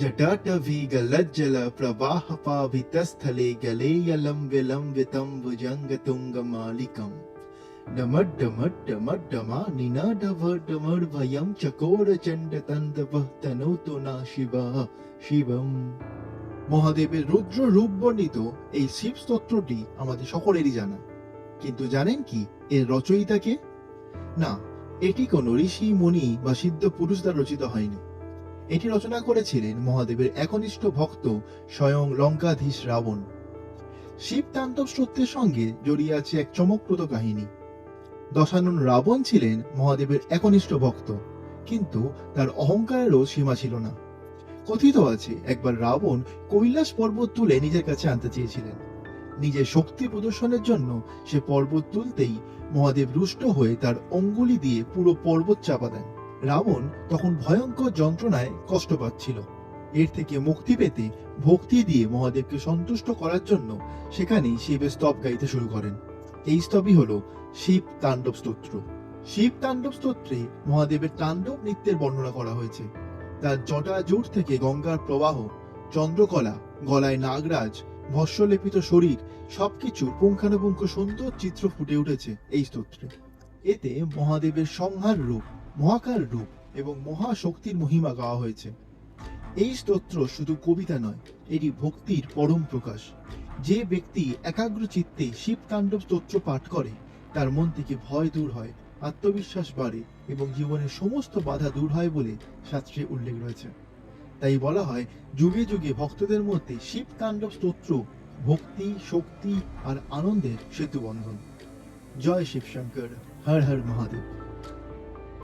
जटाटवी गलज्जल प्रवाह पावितस्थले गलेयलं विलम्बितं भुजङ्गतुङ्गमालिकम् डमड्डमड्डमड्डमा निनाडवड्डमड्भयं चकोरचण्डतन्दवः तनोतु ना शिवा শিবম মহাদেবের রুদ্র রূপ বর্ণিত এই শিব স্তোত্রটি আমাদের সকলেরই জানা কিন্তু জানেন কি এর রচয়িতাকে না এটি কোন ঋষি মুনি বা সিদ্ধ পুরুষ দ্বারা রচিত হয়নি এটি রচনা করেছিলেন মহাদেবের একনিষ্ঠ ভক্ত স্বয়ং লঙ্কাধীশ রাবণ। শিব তাণ্ডব স্তোত্রের সঙ্গে জড়িয়ে আছে এক চমকপ্রদ কাহিনী। দশানন রাবণ ছিলেন মহাদেবের একনিষ্ঠ ভক্ত, কিন্তু তার অহংকারেরও সীমা ছিল না। কথিত আছে, একবার রাবণ কৈলাস পর্বত তুলে নিজের কাছে আনতে চেয়েছিলেন। নিজের শক্তি প্রদর্শনের জন্য সে পর্বত তুলতেই মহাদেব রুষ্ট হয়ে তার অঙ্গুলি দিয়ে পুরো পর্বত চাপা দেন। রাবণ তখন ভয়ঙ্কর যন্ত্রণায় কষ্ট পাচ্ছিল। এর থেকে মুক্তি পেতে ভক্তি দিয়ে মহাদেবকে সন্তুষ্ট করার জন্য সেখানেই শিবের স্তব গাইতে শুরু করেন। এই স্তবই হলো শিব তাণ্ডব স্তোত্র। শিব তাণ্ডব স্তোত্রে মহাদেবের তাণ্ডব নৃত্যের বর্ণনা করা হয়েছে। তার জটা জোট থেকে গঙ্গার প্রবাহ, চন্দ্রকলা, গলায় নাগরাজ ভস্যলেপিত শরীর সবকিছু পুঙ্খানুপুঙ্খ সুন্দর চিত্র ফুটে উঠেছে এই স্তোত্রে। এতে মহাদেবের সংহার রূপ মহাকার রূপ এবং মহাশক্তির মহিমা গাওয়া হয়েছে। এই স্তোত্র শুধু কবিতা নয়, এটি ভক্তির পরম প্রকাশ। যে ব্যক্তি একাগ্র চিত্তে শিব তাণ্ডব স্তোত্র পাঠ করে, তার মন থেকে ভয় দূর হয়, আত্মবিশ্বাস বাড়ে এবং জীবনের সমস্ত বাধা দূর হয় বলে শাস্ত্রে উল্লেখ রয়েছে। তাই বলা হয়, যুগে যুগে ভক্তদের মধ্যে শিব তাণ্ডব স্তোত্র ভক্তি, শক্তি আর আনন্দের সেতু বন্ধন। জয় শিবশঙ্কর, হর হর মহাদেব।